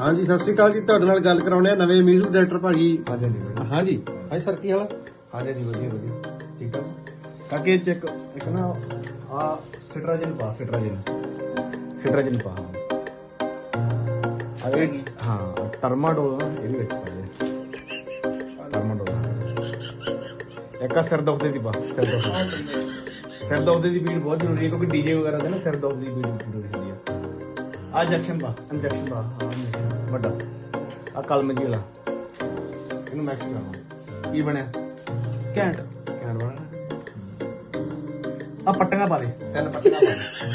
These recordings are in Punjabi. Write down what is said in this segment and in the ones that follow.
ਹਾਂਜੀ ਸਤਿ ਸ਼੍ਰੀ ਅਕਾਲ ਜੀ ਤੁਹਾਡੇ ਨਾਲ ਗੱਲ ਕਰਾਉਣੇ ਆ ਨਵੇਂ ਮਿਊਜ਼ਿਕ ਡਾਇਰੈਕਟਰ ਭਾਜੀ। ਹਾਂਜੀ ਹਾਂਜੀ। ਹਾਂਜੀ। ਹਾਂਜੀ ਸਰ ਕੀ ਹਾਲ ਆ? ਹਾਂਜੀ ਹਾਂਜੀ ਵਧੀਆ ਵਧੀਆ। ਠੀਕ ਆ ਕਾਕੇ ਚ ਇੱਕ ਇੱਕ ਨਾ ਆ ਸਿਟਰਾਜਨ ਪਾ ਸਿਟਰਾਜਨ। ਸਿਟਰਾਜਨ ਪਾ ਹਾਂ। ਅਰੇ ਹਾਂ ਟਰਮਾਡੋਲ ਇਹਦੇ ਵਿੱਚ ਪਾ ਦੇ। ਟਰਮਾਡੋਲ। ਇੱਕ ਆ ਸਿਰ ਦੁਖਦੇ ਦੀ ਪਾ ਸਿਰ ਦੁਖਦੇ ਸਿਰ ਦੁਖਦੇ ਦੀ ਪੀੜ ਬਹੁਤ ਜ਼ਰੂਰੀ ਹੈ ਕਿਉਂਕਿ ਡੀਜੇ ਵਗੈਰਾ ਤੇ ਨਾ ਸਿਰ ਦੁਖਦੇ ਦੀ ਪੀੜ ਜ਼ਰੂਰੀ ਹੁੰਦੀ ਹੈ। ਆ ਇੰਜੈਕਸ਼ਨ ਪਾ ਇੰਜੈਕਸ਼ਨ ਪਾ। ਹਾਂ ਵੱਡਾ। ਆ ਕਲਮ ਵਾਲਾ। ਇਹਨੂੰ ਮੈਕਸ ਕਰਾਉਣਾ ਕੀ ਬਣਿਆ? ਘੈਂਟ। ਕਹਿਣ ਵਾਲਾ ਆ ਪੱਟੀਆਂ ਪਾ ਦੇ। ਤਿੰਨ ਪੱਟੀਆਂ ਪਾ ਦੇ।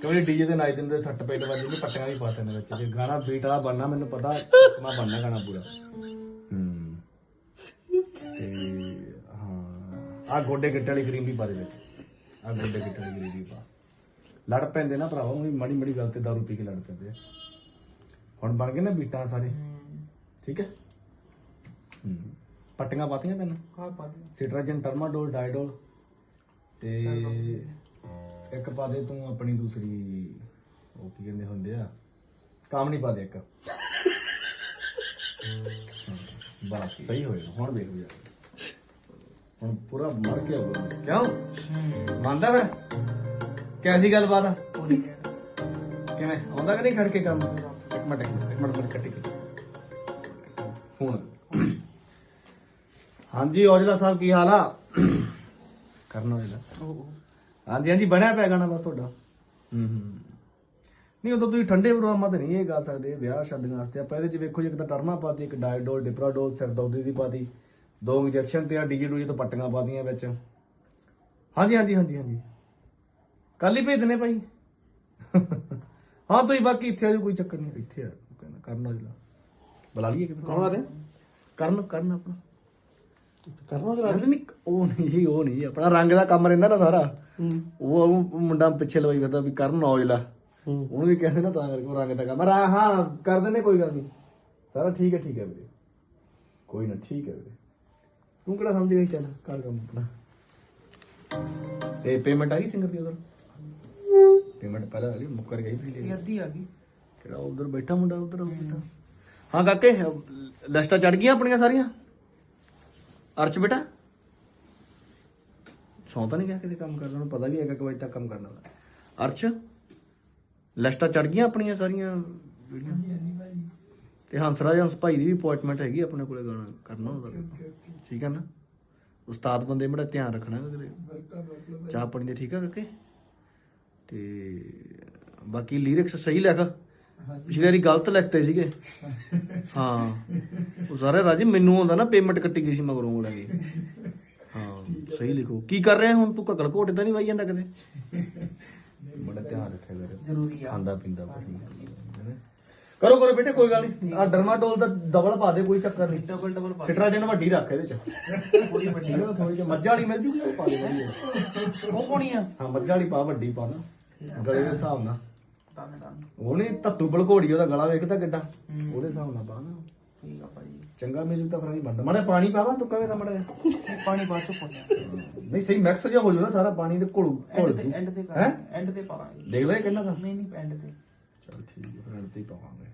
ਕਿਉਂਕਿ ਡੀਜੇ ਤੇ ਨਾਚ ਦਿੰਦੇ ਸੱਟ ਪੇਟ ਵੱਜਦੇ ਨੇ ਪੱਟੀਆਂ ਵੀ ਪਾ ਤੈਨੂੰ ਵਿੱਚ। ਜੇ ਗਾਣਾ ਬੀਟ ਵਾਲਾ ਬਣਨਾ, ਮੈਨੂੰ ਪਤਾ ਮੈਂ ਬਣਨਾ ਗਾਣਾ ਪੂਰਾ। ਹੂੰ। ਤੇ ਹਾਂ। ਆ ਗੋਡੇ ਗਿੱਟੇ ਵਾਲੀ ਕਰੀਮ ਵੀ ਪਾ ਦੇ ਵਿੱਚ। ਆ ਗੋਡੇ ਗਿੱਟੇ ਵਾਲੀ ਕਰੀਮ ਵੀ ਪਾ। ਲੜ ਪੈਂਦੇ ਨਾ ਭਰਾਵਾ ਉਹ ਮੜੀ ਮੜੀ ਗੱਲ ਤੇ ਦਾਰੂ ਪੀ ਕੇ ਲੜ ਪੈਂਦੇ ਆ। ਹੁਣ ਬਣ ਗਏ ਨਾ ਬੀਟਾਂ ਸਾਰੇ। ਠੀਕ ਹੈ? ਹੂੰ। ਪੱਟੀਆਂ ਪਾਤੀਆਂ ਤੈਨੂੰ? ਕਾ ਪਾ ਦੇ ਸਿਟਰਾਜਨ ਟਰਮਾਡੋਲ ਡਾਈਡੋਲ ਤੇ ਇੱਕ ਪਾ ਦੇ ਤੂੰ ਆਪਣੀ ਦੂਸਰੀ ਉਹ ਕੀ ਕਹਿੰਦੇ ਹੁੰਦੇ ਆ? ਕੰਮ ਨਹੀਂ ਪਾ ਦੇ ਇੱਕ। ਬਸ ਸਹੀ ਹੋਏਗਾ ਹੁਣ ਵੇਖ ਜਾ ਹੁਣ ਪੂਰਾ ਮਰ ਕੇ ਆਊਗਾ। ਕਿਉਂ? ਮੰਨਦਾ ਫਿਰ ਕੈਸੀ ਗੱਲ ਬਾਤ ਆ ਪੂਰੀ ਕਿਵੇਂ? ਆਉਂਦਾ ਕਿ ਨਹੀਂ ਖੜ ਕੇ ਕੰਮ? ਇੱਕ ਮਿੰਟ ਇੱਕ ਮਿੰਟ, ਇੱਕ ਮਿੰਟ ਮਿੰਟ ਕੱਟੀ ਫੋਨ ਹਾਂਜੀ ਔਜਲਾ ਸਾਹਿਬ ਕੀ ਹਾਲ ਆ? ਕਰਨ ਔਜਲਾ। ਹਾਂਜੀ ਹਾਂਜੀ ਬਣਿਆ ਪਿਆ ਗਾਣਾ ਬਸ ਤੁਹਾਡਾ। ਹੂੰ ਹੂੰ। ਨਹੀਂ ਉਦੋਂ ਤੁਸੀਂ ਠੰਡੇ ਪ੍ਰੋਗਰਾਮਾਂ ਤੇ ਨਹੀਂ ਇਹ ਗਾ ਸਕਦੇ ਵਿਆਹ ਸ਼ਾਦੀਆਂ ਵਾਸਤੇ। ਆਪਾਂ ਇਹਦੇ ਚ ਵੇਖੋ ਜੀ ਇੱਕ ਤਾਂ ਟਰਮਾ ਪਾਤੀ ਇੱਕ ਡਾਈਡੋਲ ਡਿਪਰਾਡੋਲ ਸਰਦੌਦੀ ਦੀ ਪਾਤੀ। ਦੋ ਇੰਜੈਕਸ਼ਨ ਤੇ ਆ ਡੀਜੇ ਡੂਜੇ ਤੋਂ ਪੱਟੀਆਂ ਪਾਤੀਆਂ ਵਿੱਚ। ਹਾਂਜੀ ਹਾਂਜੀ ਹਾਂਜੀ ਹਾਂਜੀ। ਕੱਲ ਹੀ ਭੇਜ ਦਨੇ ਭਾਈ। ਹਾਂ ਤੁਸੀਂ ਬਾਕੀ ਇੱਥੇ ਆ ਜਾਓ ਕੋਈ ਚੱਕਰ ਨਹੀਂ। ਇੱਥੇ ਆ ਕਹਿੰਦਾ ਕਰਨ ਔਜਲਾ ਬੁਲਾ ਲਈਏ ਕਿਤੇ। ਕੌਣ ਆ ਰਿਹਾ? ਕਰਨ ਕਰਨ ਆਪਣਾ। ਕਰਨਾ ਨਹੀਂ ਨਹੀਂ ਉਹ ਨਹੀਂ ਉਹ ਨਹੀਂ ਆਪਣਾ ਰੰਗ ਦਾ ਕੰਮ ਰਹਿੰਦਾ ਨਾ ਸਾਰਾ। ਉਹ ਉਹ ਮੁੰਡਾ ਪਿੱਛੇ ਲਵਾਈ ਫਿਰਦਾ ਵੀ ਕਰਨ ਔਜਲਾ ਉਹਨੂੰ ਵੀ ਕਹਿੰਦੇ ਨਾ ਤਾਂ ਕਰਕੇ ਉਹ ਰੰਗ ਦਾ ਕੰਮ। ਰਾ ਹਾਂ ਕਰ ਦਿੰਦੇ ਕੋਈ ਗੱਲ ਨਹੀਂ। ਸਾਰਾ ਠੀਕ ਹੈ ਠੀਕ ਹੈ ਵੀਰੇ। ਕੋਈ ਨਾ ਠੀਕ ਹੈ ਵੀਰੇ। ਤੂੰ ਕਿਹੜਾ ਸਮਝ ਗਈ ਚੱਲ ਕਰ ਕੰਮ ਆਪਣਾ। ਤੇ ਪੇਮੈਂਟ ਆ ਗਈ ਸਿੰਗਰ ਦੀ ਉਧਰ ਪੇਮੈਂਟ ਪਹਿਲਾਂ ਵਾਲੀ ਮੁੱਕਰ ਗਈ ਇਹ ਪਿਛਲੇ ਅੱਧੀ ਆ ਗਈ। ਕਿਹੜਾ ਉਧਰ ਬੈਠਾ ਮੁੰਡਾ ਉਧਰ ਬੈਠਾ ਹਾਂ ਕਾਕੇ ਲਿਸਟਾਂ ਚੜ ਗਈਆਂ ਆਪਣੀਆਂ ਸਾਰੀਆਂ? ਅਰਚ ਬੇਟਾ? ਸੌਂ ਤਾਂ ਨਹੀਂ ਗਿਆ ਕਿਤੇ ਕੰਮ ਕਰਨਾ ਉਹਨੂੰ ਪਤਾ ਵੀ ਹੈਗਾ ਕਿ ਵਜੇ ਤੱਕ ਕੰਮ ਕਰਨਾ ਵਾ ਅਰਚ ਲਿਸਟਾਂ ਚੜ ਗਈਆਂ ਆਪਣੀਆਂ ਸਾਰੀਆਂ ਵੀਡੀਓ? ਤੇ ਹੰਸਰਾਜ ਹੰਸ ਭਾਈ ਦੀ ਵੀ ਅਪਾਇੰਟਮੈਂਟ ਹੈਗੀ ਆਪਣੇ ਕੋਲੇ ਗਾਣਾ ਕਰਨਾ ਉਹਦਾ ਠੀਕ ਹੈ ਨਾ? ਉਸਤਾਦ ਬੰਦੇ ਬੜਾ ਧਿਆਨ ਰੱਖਣਾ ਕਿਤੇ ਚਾਹ ਪਾਣੀ ਦੇ ਠੀਕ ਆ ਕਾਕੇ? ਤੇ ਬਾਕੀ ਲਿਰਿਕਸ ਸਹੀ ਲਿਖ। ਪਿਛਲੀ ਵਾਰੀ ਗਲਤ ਲਿਖਤੇ ਸੀਗੇ। ਹਾਂ। ਉਹ ਸਾਰੇ ਰਾਜੀ ਮੈਨੂੰ ਆਉਂਦਾ ਨਾ ਪੇਮੈਂਟ ਕੱਟੀ ਗਈ ਸੀ ਮਗਰੋਂ ਉਹ ਲੱਗੇ ਹਾਂ ਸਹੀ ਲਿਖੋ। ਕੀ ਕਰ ਰਿਹਾ ਹੁਣ ਤੂੰ? ਕਕਲ ਘੋਟੇ ਤਾਂ ਨਹੀਂ ਵਾਈ ਜਾਂਦਾ ਕਦੇ? ਬੜਾ ਧਿਆਨ ਰੱਖਿਆ ਕਰ। ਜ਼ਰੂਰੀ ਆ। ਖਾਂਦਾ ਪੀਂਦਾ ਕੁਛ ਨਹੀਂ। ਕਰੋ ਕਰੋ ਬੇਟੇ ਕੋਈ ਗੱਲ ਨਹੀਂ। ਆ ਡਰਮਾਟੋਲ ਦਾ ਡਬਲ ਪਾ ਦੇ ਕੋਈ ਚੱਕਰ ਨਹੀਂ। ਡਬਲ ਡਬਲ ਪਾ ਸਿਟਰਾਜਨ ਵੱਡੀ ਰੱਖ ਇਹਦੇ ਚ। ਪੂਰੀ ਵੱਡੀ। ਠੀਕ ਹੈ ਨਾ ਥੋੜੀ ਜਿਹੀ ਮੱਝਾਂ ਵਾਲੀ ਮਿਲ ਜੂਗੀ ਉਹ ਪਾ ਦੇ। ਉਹ ਕੋਣੀ ਆ। ਹਾਂ ਮੱਝਾਂ ਵਾਲੀ ਪਾ ਵੱਡੀ ਪਾ ਨਾ। ਗਲੇ ਦੇ ਹਿਸਾਬ ਨਾਲ। ਉਹ ਨਹੀਂ ਧੱਤੂ ਬਲਘੋੜੀ ਉਹਦਾ ਗਲਾ ਵੇਖਦਾ ਕਿੱਡਾ। ਹੂੰ। ਉਹਦੇ ਹਿਸਾਬ ਨਾਲ ਪਾ ਨਾ ਠੀਕ ਆ ਭਾਈ। ਚੰਗਾ ਮਿਊਜ਼ਿਕ ਤਾਂ ਫਿਰ ਬਣਦਾ ਮਾੜਾ ਪਾਣੀ ਪਾਵਾ ਤੂੰ ਕਵੇਂ ਤਾਂ ਮੜਾ ਪਾਣੀ ਬਾਅਦ ਚ ਪਾਉਣਾ ਨਹੀਂ ਸਹੀ ਮਿਕਸ ਜਿਹਾ ਹੋ ਜਾਊ ਨਾ ਸਾਰਾ ਪਾਣੀ ਦੇ ਘੋਲ ਐਂਡ ਘੋਲ ਤੇ ਐਂਡ ਤੇ ਹੈਂ? ਕਰ ਐਂਡ ਤੇ ਪਾਵਾਂਗੇ। ਦੇਖ ਲੈ ਕਿੰਨਾ ਦਾ। ਨਹੀਂ ਨਹੀਂ ਐਂਡ ਤੇ। ਚਲ ਠੀਕ ਹੈ ਐਂਡ ਤੇ ਹੀ ਪਾਵਾਂਗੇ।